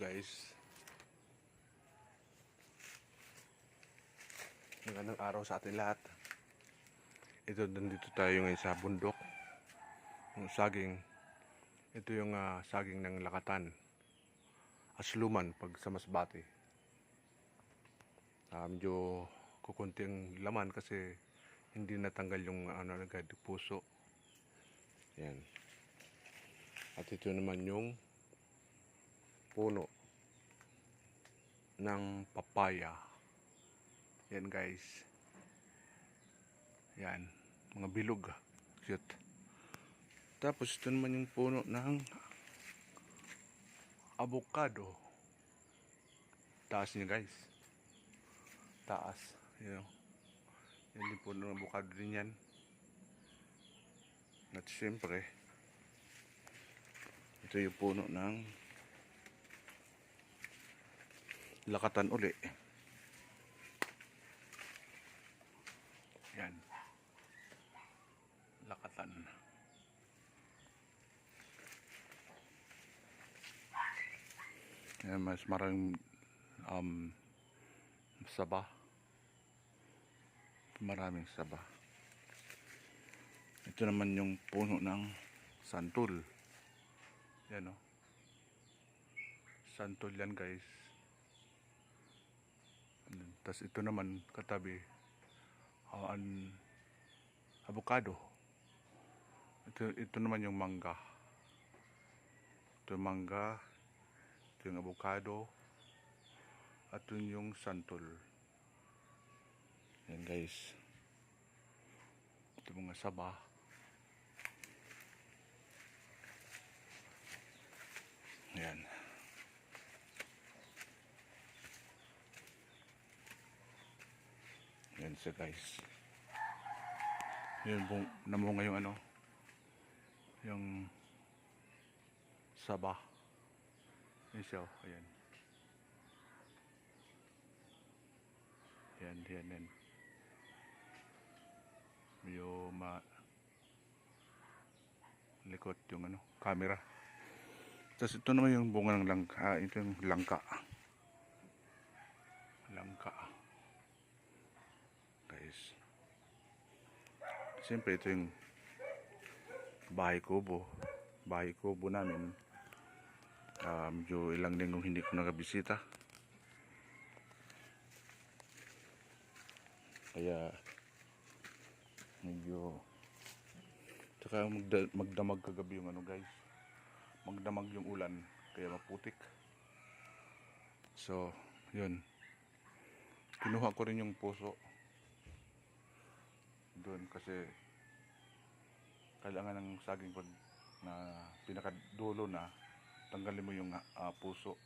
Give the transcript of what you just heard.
guys. Magandang araw sa atin lahat. Ito, nandito tayo ngayon sa bundok. Yung saging. Ito yung ah, saging ng lakatan. Asluman pag sa Masbate. Ah, medyo kukunti ang laman kasi hindi natanggal yung ano agad, puso. Yan. At ito naman yung puno ng papaya. Yan guys. Yan. Mga bilog. Cute. Tapos ito naman yung puno ng avocado. Taas niya guys. Taas. Yan. Yan yung puno ng avocado din yan. At siyempre, ito yung puno ng lakatan uli. Yan. Lakatan. Yan, mas maraming um, saba. Maraming saba. Ito naman yung puno ng santol. Yan o. Santol yan guys. Tapos ito naman katabi ah, an avocado. Ito, ito naman yung mangga. Ito yung mangga. Ito yung avocado. At ito yung santol. Yan guys. Ito mga saba. Yan. Yan siya guys. Yun po, namunga yung ano, yung saba. Yan siya, oh, ayan. Yan, yan, yan. Medyo ma likot yung ano, camera. Tapos ito naman yung bunga ng langka, ah, ito yung langka. Langka. Guys. Siyempre ito yung bahay kubo. Bahay kubo namin. Ah, medyo ilang linggong hindi ko nakabisita. Kaya medyo tsaka magda, magdamag kagabi yung ano guys magdamag yung ulan kaya maputik so yun kinuha ko rin yung puso doon kasi kailangan ng saging pag na pinakadulo na tanggalin mo yung ah, puso